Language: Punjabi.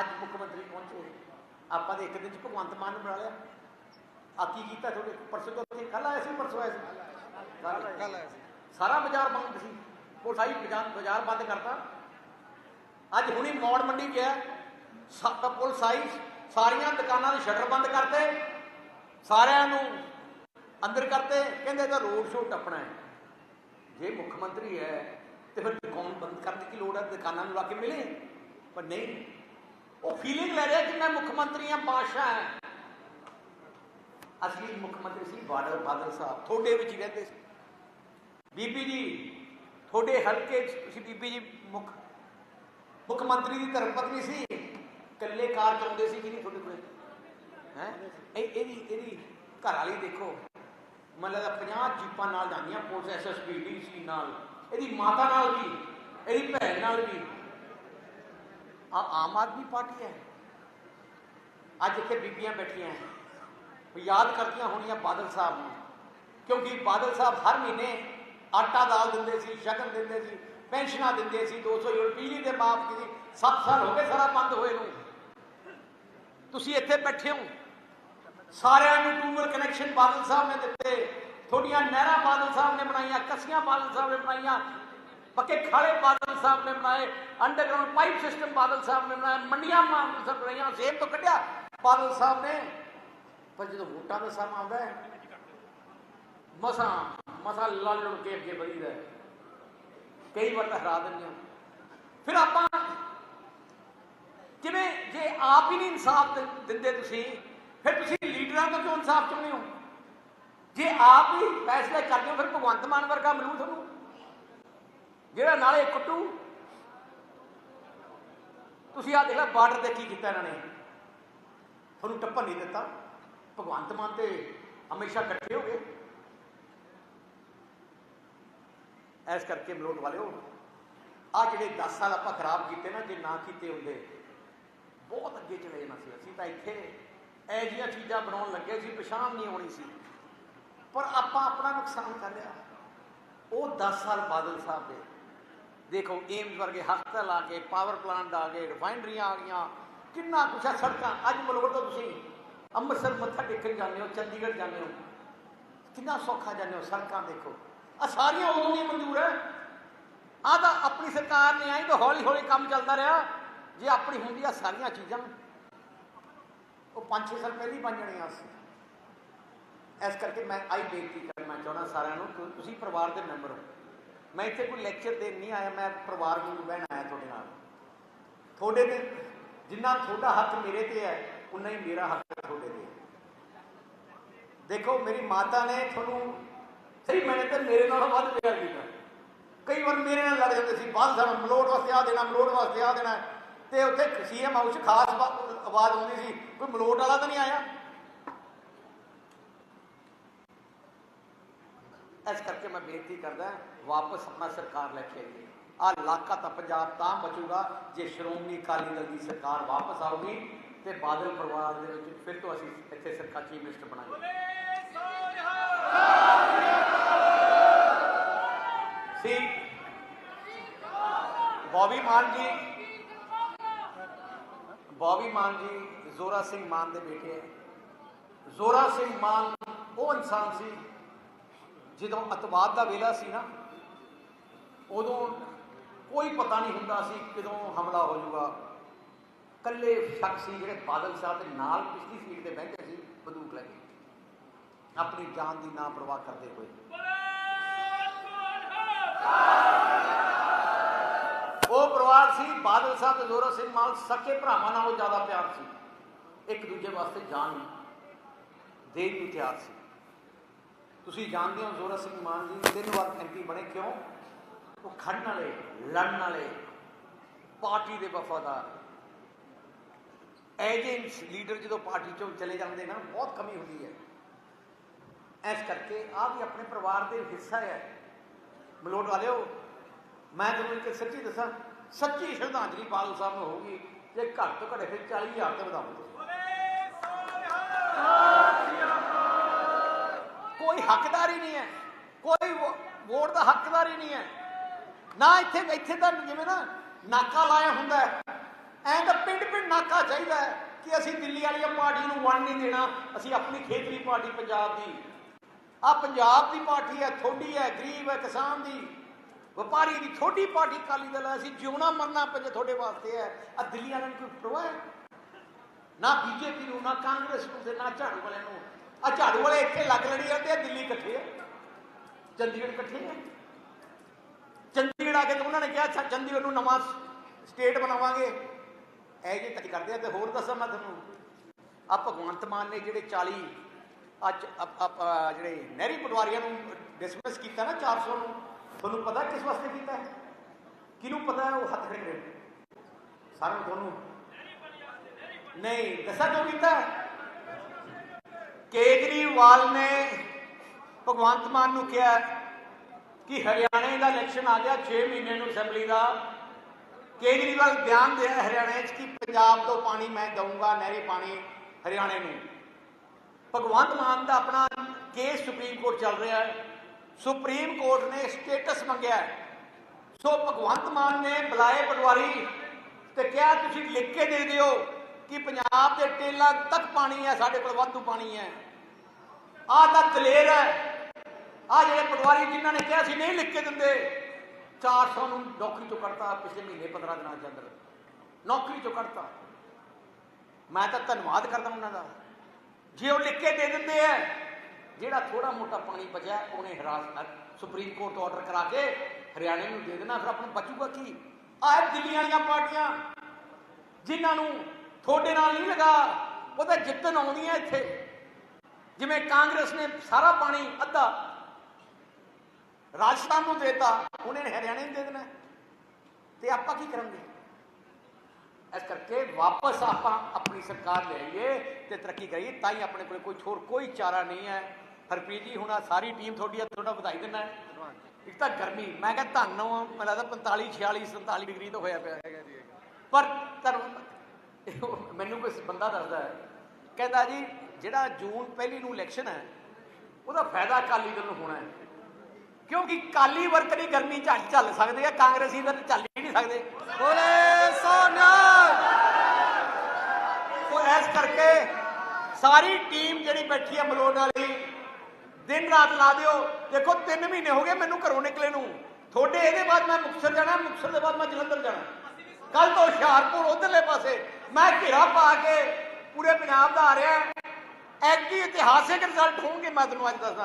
ਅੱਜ ਮੁੱਖ ਮੰਤਰੀ ਪਹੁੰਚੇ ਆਪਾਂ ਦੇ ਇੱਕ ਦਿਨ ਚ ਭਗਵੰਤ ਮਾਨ ਨੂੰ ਬੁਲਾ ਲਿਆ। ਆ ਕੀ ਕੀਤਾ ਤੁਹਾਡੇ? ਪਰਸੋਂ ਤੋਂ ਕੱਲ ਆਇਆ ਸੀ ਪਰਸੋਂ ਆਇਆ ਸੀ? ਕੱਲ ਆਇਆ ਸੀ। ਸਾਰਾ ਬਾਜ਼ਾਰ ਬੰਦ ਸੀ। ਪੁਲਿਸ ਆਈ ਬਾਜ਼ਾਰ ਬੰਦ ਕਰਤਾ। ਅੱਜ ਹੁਣੀ ਮੌੜ ਮੰਡੀ ਗਿਆ ਸੱਤ ਪੁਲਿਸ ਆਈ। ਸਾਰੀਆਂ ਦੁਕਾਨਾਂ ਦੇ ਸ਼ਟਰ ਬੰਦ ਕਰਤੇ। ਸਾਰਿਆਂ ਨੂੰ ਅੰਦਰ ਕਰਤੇ। ਕਹਿੰਦੇ ਤਾਂ ਰੋਡ ਸ਼ੋਅ ਟੱਪਣਾ ਹੈ। ਜੇ ਮੁੱਖ ਮੰਤਰੀ ਹੈ ਤੇ ਫਿਰ ਦੁਕਾਨ ਬੰਦ ਕਰਨ ਦੀ ਕੀ ਲੋੜ ਹੈ? ਦੁਕਾਨਾਂ ਨੂੰ ਲਾ ਕੇ ਮਿਲੇ। ਪਰ ਨਹੀਂ। ਉਹ ਫੀਲਿੰਗ ਲੈ ਰਿਹਾ ਕਿ ਮੈਂ ਮੁੱਖ ਮੰਤਰੀ ਹਾਂ ਬਾਦਸ਼ਾਹ ਹਾਂ। ਅਸਲੀ ਮੁੱਖ ਮੰਤਰੀ ਸੀ ਬਾਦਲ ਬਾਦਲ ਸਾਹਿਬ। ਤੁਹਾਡੇ ਵਿੱਚ ਰਹਿੰਦੇ ਸੀ। ਬੀਬੀ ਜੀ, ਤੁਹਾਡੇ ਹਲਕੇ 'ਚ ਤੁਸੀਂ ਬੀਬੀ ਜੀ ਮੁੱਖ ਮੁੱਖ ਮੰਤਰੀ ਦੀ ਧਰਮ ਪਤਨੀ ਸੀ। ਇਕੱਲੇ ਕਾਰ ਚਲਾਉਂਦੇ ਸੀ ਕਿ ਨਹੀਂ ਤੁਹਾਡੇ ਕੋਲੇ? ਹੈ? ਇਹ ਇਹਦੀ ਇਹਦੀ ਘਰ ਵਾਲੀ ਦੇਖੋ। ਮੈਨੂੰ ਲੱਗਦਾ 50 ਜੀਪਾਂ ਨਾਲ ਜਾਂਦੀਆਂ, ਪੁਲਿਸ ਐਸਐਸਪੀ ਡੀਸੀ ਨਾਲ। ਇਹਦੀ ਮਾਤਾ ਨਾਲ ਵੀ, ਇਹਦੀ ਭੈਣ ਨਾਲ ਵੀ। ਆ ਆਮ ਆਦਮੀ ਪਾਰਟੀ ਹੈ ਅੱਜ ਇੱਥੇ ਬੀਬੀਆਂ ਬੈਠੀਆਂ ਹੈ ਉਹ ਯਾਦ ਕਰਦੀਆਂ ਹੋਣੀਆਂ ਬਾਦਲ ਸਾਹਿਬ ਨੂੰ ਕਿਉਂਕਿ ਬਾਦਲ ਸਾਹਿਬ ਹਰ ਮਹੀਨੇ ਆਟਾ ਦਾਲ ਦਿੰਦੇ ਸੀ ਸ਼ਗਨ ਦਿੰਦੇ ਸੀ ਪੈਨਸ਼ਨਾਂ ਦਿੰਦੇ ਸੀ 200 ਯੂਨਿਟ ਬਿਜਲੀ ਦੇ ਮਾਫ ਕੀਤੀ 7 ਸਾਲ ਹੋ ਗਏ ਸਾਰਾ ਬੰਦ ਹੋਏ ਨੂੰ ਤੁਸੀਂ ਇੱਥੇ ਬੈਠੇ ਹੋ ਸਾਰਿਆਂ ਨੂੰ ਟੂਬਲ ਕਨੈਕਸ਼ਨ ਬਾਦਲ ਸਾਹਿਬ ਨੇ ਦਿੱਤੇ ਤੁਹਾਡੀਆਂ ਨਹਿਰਾਂ ਬਾਦਲ ਸਾਹਿਬ ਨੇ ਬਣਾਈਆਂ ਕੱਸੀਆਂ ਬਾਦਲ ਸਾਹਿਬ ਨੇ ਬਣਾਈਆਂ ਪੱਕੇ ਖਾਲੇ ਬਾਦਲ ਸਾਹਿਬ ਨੇ ਬਣਾਏ underground pipe system Badal Sahib ਨੇ ਬਣਾਇਆ, ਮੰਡੀਆਂ ਬਾਦਲ ਸਾਹਿਬ ਨੇ ਬਣਾਈਆਂ ਸੇਬ ਤੋਂ ਕੱਢਿਆ। ਬਾਦਲ ਸਾਹਿਬ ਨੇ, ਪਰ ਜਦੋਂ ਵੋਟਾਂ ਦਾ ਸਮਾਂ ਆਉਂਦਾ ਹੈ, ਮਸਾਂ ਮਸਾਂ ਲੜ ਲੜ ਕੇ ਅੱਗੇ ਵਧੀਦਾ ਕਈ ਵਾਰ ਤਾਂ ਹਰਾ ਦਿੰਦੇ ਹਾਂ। ਫਿਰ ਆਪਾਂ ਕਿਵੇਂ ਜੇ ਆਪ ਹੀ ਨਹੀਂ ਇਨਸਾਫ ਦਿੰਦੇ ਤੁਸੀਂ, ਫਿਰ ਤੁਸੀਂ ਲੀਡਰਾਂ ਤੋਂ ਕਿਉਂ ਇਨਸਾਫ ਚਾਹੁੰਦੇ ਹੋ? ਜੇ ਆਪ ਹੀ ਫੈਸਲੇ ਕਰਦੇ ਹੋ, ਫਿਰ ਭਗਵੰਤ ਮਾਨ ਵਰਗਾ ਮਿਲੂ ਤੁਹਾਨੂੰ ਜਿਹੜਾ ਨਾਲੇ ਕੁੱਟੂ। ਤੁਸੀਂ ਆ ਦੇਖ ਲੈ, ਬਾਰਡਰ ਤੇ ਕੀ ਕੀਤਾ ਇਹਨਾਂ ਨੇ। ਤੁਹਾਨੂੰ ਟੱਪਣ ਨਹੀਂ ਦਿੱਤਾ। ਭਗਵੰਤ ਮਾਨ ਤੇ ਹਮੇਸ਼ਾ ਇਕੱਠੇ ਹੋ ਗਏ। ਐਸ ਕਰਕੇ ਮਲੋਟ ਵਾਲਿਓ ਆ ਜਿਹੜੇ 10 ਸਾਲ ਆਪਾਂ ਖਰਾਬ ਕੀਤੇ ਨਾ, ਜੇ ਨਾ ਕੀਤੇ ਹੁੰਦੇ, ਬਹੁਤ ਅੱਗੇ ਚਲੇ ਜਾਣਾ ਸੀ ਅਸੀਂ ਤਾਂ ਇੱਥੇ ਇਹ ਜਿਹੀਆਂ ਚੀਜ਼ਾਂ ਬਣਾਉਣ ਲੱਗੇ ਸੀ, ਪਛਾਣ ਨਹੀਂ ਹੋਣੀ ਸੀ। ਪਰ ਆਪਾਂ ਆਪਣਾ ਨੁਕਸਾਨ ਕਰ ਲਿਆ। ਉਹ 10 ਸਾਲ ਬਾਦਲ ਸਾਹਿਬ ਦੇ ਦੇਖੋ ਏਮਸ ਵਰਗੇ ਹਸਪਤਾਲ ਆ ਗਏ ਪਾਵਰ ਪਲਾਂਟ ਆ ਗਏ ਰਿਫਾਈਨਰੀਆਂ ਆ ਗਈਆਂ। ਕਿੰਨਾ ਕੁਛ ਹੈ ਸੜਕਾਂ। ਅੱਜ ਮਲੋਟ ਤੋਂ ਤੁਸੀਂ ਅੰਮ੍ਰਿਤਸਰ ਮੱਥਾ ਟੇਕਣ ਜਾਂਦੇ ਹੋ, ਚੰਡੀਗੜ੍ਹ ਜਾਂਦੇ ਹੋ। ਕਿੰਨਾ ਸੌਖਾ ਜਾਂਦੇ ਹੋ ਸੜਕਾਂ ਦੇਖੋ। ਆ ਸਾਰੀਆਂ ਉਦੋਂ ਨਹੀਂ ਮਨਜ਼ੂਰ ਹੈ। ਆ ਤਾਂ ਆਪਣੀ ਸਰਕਾਰ ਨੇ ਆਈ ਤਾਂ ਹੌਲੀ ਹੌਲੀ ਕੰਮ ਚੱਲਦਾ ਰਿਹਾ। ਜੇ ਆਪਣੀ ਹੁੰਦੀ ਆ ਸਾਰੀਆਂ ਚੀਜ਼ਾਂ, ਉਹ 5-6 ਸਾਲ ਪਹਿਲੀ ਬਣ ਜਾਣੀਆਂ ਸੀ। ਇਸ ਕਰਕੇ ਮੈਂ ਆਈ ਬੇਨਤੀ ਕਰਨਾ ਚਾਹੁੰਦਾ ਸਾਰਿਆਂ ਨੂੰ ਤੁਸੀਂ ਪਰਿਵਾਰ ਦੇ ਮੈਂਬਰ ਹੋ। ਮੈਂ ਇੱਥੇ ਕੋਈ ਲੈਕਚਰ ਦੇਣ ਨਹੀਂ ਆਇਆ, ਮੈਂ ਪਰਿਵਾਰ ਨੂੰ ਬਹਿਣ ਆਇਆ ਤੁਹਾਡੇ ਨਾਲ। ਤੁਹਾਡੇ 'ਤੇ, ਜਿੰਨਾ ਤੁਹਾਡਾ ਹੱਕ ਮੇਰੇ ਤੇ ਹੈ, ਉਨਾ ਹੀ ਮੇਰਾ ਹੱਕ ਤੁਹਾਡੇ ਤੇ। ਦੇਖੋ, ਮੇਰੀ ਮਾਤਾ ਨੇ ਤੁਹਾਨੂੰ, ਸਹੀ, ਮੈਨੇ ਤਾਂ ਮੇਰੇ ਨਾਲ ਵੱਧ ਪਿਆਰ ਕੀਤਾ। ਕਈ ਵਾਰ ਮੇਰੇ ਨਾਲ ਲੜ ਜਾਂਦੇ ਸੀ ਬਾਅਦ ਸਾਨੂੰ ਮਲੋਟ ਵਾਸਤੇ ਆ ਦੇਣਾ, ਮਲੋਟ ਵਾਸਤੇ ਆ ਦੇਣਾ। ਤੇ ਉੱਥੇ ਸੀਐਮ ਹਾਊਸ 'ਚ ਖਾਸ ਆਵਾਜ਼ ਆਉਂਦੀ ਸੀ, ਕੋਈ ਮਲੋਟ ਵਾਲਾ ਤਾਂ ਨਹੀਂ ਆਇਆ? ਇਸ ਕਰਕੇ ਮੈਂ ਬੇਨਤੀ ਕਰਦਾ, ਵਾਪਸ ਆਪਣਾ ਸਰਕਾਰ ਲੈ ਕੇ ਆਈਏ। ਆ ਇਲਾਕਾ ਤਾਂ ਪੰਜਾਬ ਤਾਂ ਬਚੂਗਾ, ਜੇ ਸ਼੍ਰੋਮਣੀ ਅਕਾਲੀ ਦਲ ਦੀ ਸਰਕਾਰ ਵਾਪਸ ਆਊਗੀ, ਤੇ ਬਾਦਲ ਪਰਿਵਾਰ ਦੇ ਵਿੱਚ ਫਿਰ ਤੋਂ ਅਸੀਂ ਇੱਥੇ ਸਰਕਾਰ ਚੀਫ ਮਿਨਿਸਟਰ ਬਣਾਂਗੇ। ਸੀ। ਬੌਬੀ ਮਾਨ ਜੀ। ਬੌਬੀ ਮਾਨ ਜੀ, ਜ਼ੋਰਾ ਸਿੰਘ ਮਾਨ ਦੇ ਬੇਟੇ ਹੈ ਜ਼ੋਰਾ ਸਿੰਘ ਮਾਨ, ਉਹ ਇਨਸਾਨ ਸੀ ਜਦੋਂ ਅਤਵਾਦ ਦਾ ਵੇਲਾ ਸੀ ਨਾ, ਉਦੋਂ ਕੋਈ ਪਤਾ ਨਹੀਂ ਹੁੰਦਾ ਸੀ ਕਦੋਂ ਹਮਲਾ ਹੋ ਜਾਊਗਾ। ਕੱਲੇ ਸ਼ਖਸ ਸੀ ਜਿਹੜੇ ਬਾਦਲ ਸਾਹਿਬ ਦੇ ਨਾਲ ਪਿਛਲੀ ਸੀਟ ਤੇ ਬੈਠੇ ਸੀ, ਬੰਦੂਕ ਲੈ ਕੇ। ਆਪਣੀ ਜਾਨ ਦੀ ਨਾ ਪਰਵਾਹ ਕਰਦੇ ਹੋਏ। ਉਹ ਪਰਿਵਾਰ ਸੀ, ਬਾਦਲ ਸਾਹਿਬ ਤੇ ਜ਼ੋਰਾ ਸਿੰਘ ਮਾਲ ਸਕੇ ਭਰਾਵਾਂ ਨਾਲੋਂ ਜ਼ਿਆਦਾ ਪਿਆਰ ਸੀ। ਇੱਕ ਦੂਜੇ ਵਾਸਤੇ ਜਾਨ ਦੇਣ ਨੂੰ ਤਿਆਰ ਸੀ। ਤੁਸੀਂ ਜਾਣਦੇ ਹੋ ਜ਼ੋਰਾ ਸਿੰਘ ਮਾਨ ਜੀ, ਤਿੰਨ ਵਾਰ ਐਮਪੀ ਬਣੇ, ਕਿਉਂ? ਉਹ ਖੜਨ ਵਾਲੇ, ਲੜਨ ਵਾਲੇ, ਪਾਰਟੀ ਦੇ ਵਫਾਦਾਰ। ਐਜੈਂਟਸ ਲੀਡਰ ਜਦੋਂ ਪਾਰਟੀ ਚੋਂ ਚਲੇ ਜਾਂਦੇ ਨਾ, ਬਹੁਤ ਕਮੀ ਹੁੰਦੀ ਹੈ। ਇਸ ਕਰਕੇ ਆ ਵੀ ਆਪਣੇ ਪਰਿਵਾਰ ਦੇ ਹਿੱਸਾ ਹੈ। ਮਲੋਟ ਵਾਲਿਓ, ਮੈਂ ਤੁਹਾਨੂੰ ਇੱਕ ਸੱਚੀ ਦੱਸਾਂ, ਸੱਚੀ ਸ਼ਰਧਾਂਜਲੀ ਬਾਦਲ ਸਾਹਿਬ ਨੂੰ ਹੋਊਗੀ, ਜੇ ਘੱਟ ਤੋਂ ਘੱਟ ਫਿਰ 40000 ਤੇ ਵਧਾਉਂਗੇ। ਕੋਈ ਹੱਕਦਾਰ ਹੀ ਨਹੀਂ ਹੈ। ਕੋਈ ਵੋਟ ਦਾ ਹੱਕਦਾਰ ਹੀ ਨਹੀਂ ਹੈ। ਨਾ ਇੱਥੇ ਇੱਥੇ ਤਾਂ ਜਿਵੇਂ ਨਾ ਨਾਕਾ ਲਾਇਆ ਹੁੰਦਾ ਹੈ। ਐਂ ਤਾਂ ਪਿੰਡ ਪਿੰਡ ਨਾਕਾ ਚਾਹੀਦਾ ਹੈ ਕਿ ਅਸੀਂ ਦਿੱਲੀ ਵਾਲੀ ਪਾਰਟੀ ਨੂੰ ਵੰਡ ਨਹੀਂ ਦੇਣਾ। ਅਸੀਂ ਆਪਣੀ ਖੇਤਰੀ ਪਾਰਟੀ ਪੰਜਾਬ ਦੀ। ਆ ਪੰਜਾਬ ਦੀ ਪਾਰਟੀ ਹੈ ਥੋੜੀ ਹੈ, ਗਰੀਬ ਹੈ, ਕਿਸਾਨ ਦੀ। ਵਪਾਰੀ ਦੀ ਥੋੜੀ ਪਾਰਟੀ ਅਕਾਲੀ ਦਲ ਹੈ। ਅਸੀਂ ਜਿਉਣਾ ਮਰਨਾ ਪੰਜ ਤੁਹਾਡੇ ਵਾਸਤੇ ਹੈ। ਆ ਦਿੱਲੀ ਵਾਲਿਆਂ ਨੂੰ ਕੋਈ ਪਰਵਾਹ ਹੈ? ਨਾ ਬੀਜੇਪੀ ਨੂੰ, ਨਾ ਕਾਂਗਰਸ ਨੂੰ ਤੇ ਨਾ ਝਾੜੂ ਵਾਲਿਆਂ ਨੂੰ। ਆ ਝਾੜੂ ਵਾਲੇ ਇੱਥੇ ਲੱਗ ਲੜੀ ਜਾਂਦੇ ਆ, ਦਿੱਲੀ ਇਕੱਠੇ ਆ। ਚੰਡੀਗੜ੍ਹ ਇਕੱਠੇ ਆ। ਚੰਡੀਗੜ੍ਹ ਆ ਕੇ ਤਾਂ ਉਹਨਾਂ ਨੇ ਕਿਹਾ, ਅੱਛਾ, ਚੰਡੀਗੜ੍ਹ ਨੂੰ ਨਵਾਂ ਸਟੇਟ ਬਣਾਵਾਂਗੇ। ਇਹ ਜੇ ਤੱਕ ਕਰਦੇ ਆ, ਤੇ ਹੋਰ ਦੱਸਾਂ ਮੈਂ ਤੁਹਾਨੂੰ। ਆ ਭਗਵੰਤ ਮਾਨ ਨੇ ਜਿਹੜੇ 40 ਅੱਜ ਜਿਹੜੇ ਨਹਿਰੀ ਪਟਵਾਰੀਆਂ ਨੂੰ ਡਿਸਮਿਸ ਕੀਤਾ ਨਾ 400 ਨੂੰ, ਤੁਹਾਨੂੰ ਪਤਾ ਕਿਸ ਵਾਸਤੇ ਕੀਤਾ? ਹੈ ਕਿਹਨੂੰ ਪਤਾ ਹੈ ਉਹ ਹੱਥ ਖੜੇ ਕਰੇ ਸਾਰਿਆਂ ਨੂੰ ਤੁਹਾਨੂੰ ਨਹੀਂ, ਦੱਸਾਂ ਕਿਉਂ ਕੀਤਾ? ਕੇਜਰੀਵਾਲ ਨੇ ਭਗਵੰਤ ਮਾਨ ਨੂੰ ਕਿਹਾ ਕਿ ਹਰਿਆਣੇ ਦਾ ਇਲੈਕਸ਼ਨ ਆ ਗਿਆ 6 ਮਹੀਨੇ ਨੂੰ ਅਸੈਂਬਲੀ ਦਾ। ਕੇਜਰੀਵਾਲ ਬਿਆਨ ਦੇ ਹਰਿਆਣੇ 'ਚ ਕਿ ਪੰਜਾਬ ਤੋਂ ਪਾਣੀ ਮੈਂ ਦਊਂਗਾ, ਨਹਿਰੀ ਪਾਣੀ ਹਰਿਆਣੇ ਨੂੰ। ਭਗਵੰਤ ਮਾਨ ਦਾ ਆਪਣਾ ਕੇਸ ਸੁਪਰੀਮ ਕੋਰਟ ਚੱਲ ਰਿਹਾ ਹੈ। ਸੁਪਰੀਮ ਕੋਰਟ ਨੇ ਸਟੇਟਸ ਮੰਗਿਆ ਸੋ ਭਗਵੰਤ ਮਾਨ ਨੇ ਬੁਲਾਏ ਪਟਵਾਰੀ ਤੇ ਕਿਹਾ, ਤੁਸੀਂ ਲਿਖ ਕੇ ਦੇ ਦਿਓ ਕਿ ਪੰਜਾਬ ਦੇ ਟੇਲਾਂ ਤੱਕ ਪਾਣੀ ਹੈ, ਸਾਡੇ ਕੋਲ ਵਾਧੂ ਪਾਣੀ ਹੈ। ਆਹ ਤਾਂ ਦਲੇਰ ਹੈ। ਆ ਜਿਹੜੇ ਪਟਵਾਰੀ ਜਿਨ੍ਹਾਂ ਨੇ ਕਿਹਾ ਸੀ, ਨਹੀਂ ਲਿਖ ਕੇ ਦਿੰਦੇ। 400 ਨੂੰ ਨੌਕਰੀ ਤੋਂ ਕੱਢਤਾ ਪਿਛਲੇ ਮਹੀਨੇ 15 ਦਿਨਾਂ ਦੇ ਅੰਦਰ। ਨੌਕਰੀ ਤੋਂ ਕੱਢਤਾ। ਮੈਂ ਤਾਂ ਧੰਨਵਾਦ ਕਰਦਾ ਉਹਨਾਂ ਦਾ। ਜੇ ਉਹ ਲਿਖ ਕੇ ਦੇ ਦਿੰਦੇ ਆ ਜਿਹੜਾ ਥੋੜਾ ਮੋਟਾ ਪਾਣੀ ਬਚਿਆ, ਉਹਨੇ ਹਰਾਸ ਸੁਪਰੀਮ ਕੋਰਟ ਤੋਂ ਆਰਡਰ ਕਰਾ ਕੇ ਹਰਿਆਣੇ ਨੂੰ ਦੇ ਦੇਣਾ, ਫਿਰ ਆਪਣਾ ਬਚੂਗਾ ਕੀ? ਆਹ ਦਿੱਲੀ ਵਾਲੀਆਂ ਪਾਰਟੀਆਂ, ਜਿਨ੍ਹਾਂ ਨੂੰ ਤੁਹਾਡੇ ਨਾਲ ਨਹੀਂ ਲਗਾ। ਉਹ ਤਾਂ ਜਿੱਤਣ ਆਉਂਦੀਆਂ ਇੱਥੇ। ਜਿਵੇਂ ਕਾਂਗਰਸ ਨੇ ਸਾਰਾ ਪਾਣੀ ਅੱਧਾ ਰਾਜਸਥਾਨ ਨੂੰ ਦੇਤਾ ਉਹਨੇ ਹਰਿਆਣੇ ਨੂੰ ਦੇ ਦੇਣਾ ਤੇ ਆਪਾਂ ਕੀ ਕਰਾਂਗੇ? ਇਸ ਕਰਕੇ ਵਾਪਸ ਆਪਾਂ ਆਪਣੀ ਸਰਕਾਰ ਲਿਆਈਏ ਤੇ ਤਰੱਕੀ ਕਰੀਏ ਤਾਂ ਹੀ ਆਪਣੇ ਕੋਲ ਕੋਈ ਹੋਰ ਕੋਈ ਚਾਰਾ ਨਹੀਂ ਹੈ। ਹਰਪ੍ਰੀਤ ਜੀ ਹੁਣ ਆਹ ਸਾਰੀ ਟੀਮ ਤੁਹਾਡੀ ਆ ਤੁਹਾਡਾ ਵਧਾਈ ਦਿੰਦਾ ਇੱਕ ਤਾਂ ਗਰਮੀ ਮੈਂ ਕਿਹਾ ਧੰਨ ਵਾਂ, ਮੈਨੂੰ ਲੱਗਦਾ 45 46 47 ਡਿਗਰੀ ਤੋਂ ਹੋਇਆ ਪਿਆ ਹੈਗਾ ਜੀ। ਪਰ ਧਰਮ ਮੈਨੂੰ ਕੋਈ ਬੰਦਾ ਦੱਸਦਾ ਹੈ ਕਹਿੰਦਾ ਜੀ ਜਿਹੜਾ ਜੂਨ ਪਹਿਲੀ ਨੂੰ ਇਲੈਕਸ਼ਨ ਹੈ ਉਹਦਾ ਫਾਇਦਾ ਅਕਾਲੀ ਦਲ ਨੂੰ ਹੋਣਾ ਹੈ। ਕਿਉਂਕਿ ਕਾਲੀ ਵਰਕਰ ਗਰਮੀ ਝੱਲ ਚੱਲ ਸਕਦੇ ਆ ਕਾਂਗਰਸੀ ਤਾਂ ਚੱਲ ਹੀ ਨਹੀਂ ਸਕਦੇ। ਬੋਲੇ ਸੋਨਿਆ ਸੋ ਇਸ ਕਰਕੇ ਸਾਰੀ ਟੀਮ ਜਿਹੜੀ ਬੈਠੀ ਹੈ ਮਲੋਟ ਵਾਲੀ ਦਿਨ ਰਾਤ ਲਾ ਦਿਓ। ਦੇਖੋ 3 ਮਹੀਨੇ ਹੋ ਗਏ ਮੈਨੂੰ ਘਰੋਂ ਨਿਕਲੇ ਨੂੰ। ਤੁਹਾਡੇ ਇਹਦੇ ਬਾਅਦ ਮੈਂ ਮੁਕਤਸਰ ਜਾਣਾ ਮੁਕਤਸਰ ਦੇ ਬਾਅਦ ਮੈਂ ਜਲੰਧਰ ਜਾਣਾ। ਕੱਲ ਤੋਂ ਹੁਸ਼ਿਆਰਪੁਰ ਉਧਰਲੇ ਪਾਸੇ। ਮੈਂ ਘੇਰਾ ਪਾ ਕੇ ਪੂਰੇ ਪੰਜਾਬ ਦਾ ਆ ਰਿਹਾ। ਐਡੀ ਇਤਿਹਾਸਿਕ ਰਿਜ਼ਲਟ ਹੋਣਗੇ ਮੈਂ ਤੁਹਾਨੂੰ ਅੱਜ ਦੱਸਦਾ।